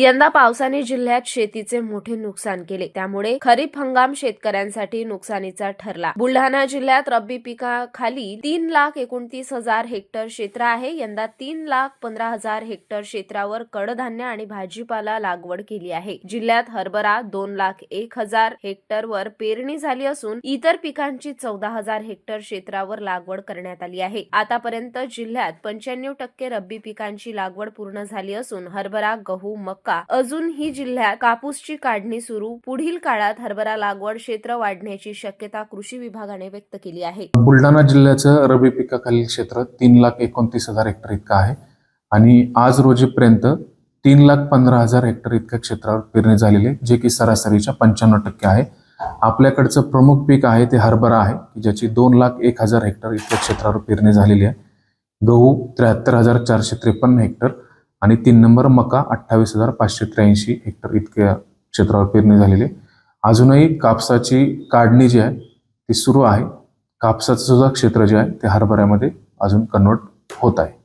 यंदा पावसाने जिल्ह्यात शेतीचे मोठे नुकसान केले. त्यामुळे खरीप हंगाम शेतकऱ्यांसाठी नुकसानीचा ठरला. बुलढाणा जिल्ह्यात रब्बी पिकाखाली तीन लाख एकोणतीस हजार हेक्टर क्षेत्र आहे. यंदा तीन लाख पंधरा हजार हेक्टर क्षेत्रावर कडधान्य आणि भाजीपाला लागवड केली आहे. जिल्ह्यात हरभरा दोन लाख एक हजार हेक्टरवर पेरणी झाली असून इतर पिकांची चौदा हजार हेक्टर क्षेत्रावर लागवड करण्यात आली आहे. आतापर्यंत जिल्ह्यात पंच्याण्णव टक्के रब्बी पिकांची लागवड पूर्ण झाली असून हरभरा गहू अजून अजूनही जिल्ह्यात कापूसची काढणी सुरू. पुढील काळात हरभरा लागवड क्षेत्र वाढण्याची शक्यता कृषी विभागाने व्यक्त केली आहे. बुलढाणा जिल्ह्याचं रब्बी पिकाखालील क्षेत्र तीन लाख एकोणतीस हजार हेक्टर इतकं आहे. आणि आज रोजीपर्यंत तीन लाख पंधरा हजार हेक्टर इतक्या क्षेत्रावर पेरणी झालेली आहे जे की सरासरीच्या पंच्याण्णव टक्के आहे. आपल्याकडचं प्रमुख पीक आहे ते हरभरा आहे की ज्याची दोन लाख एक हजार हेक्टर इतक्या क्षेत्रावर पेरणी झालेली आहे. गहू त्र्याहत्तर हजार चारशे त्रेपन्न हेक्टर आणि तीन नंबर मका अठ्ठावीस हजार पाचशे त्र्याऐंशी हेक्टर इतक्या क्षेत्रावर पेरणी झालेली आहे. अजूनही कापसाची काढणी जी आहे ती सुरू आहे. कापसाचं सुद्धा क्षेत्र जे आहे ते हरभऱ्यामध्ये अजून कन्वर्ट होत आहे.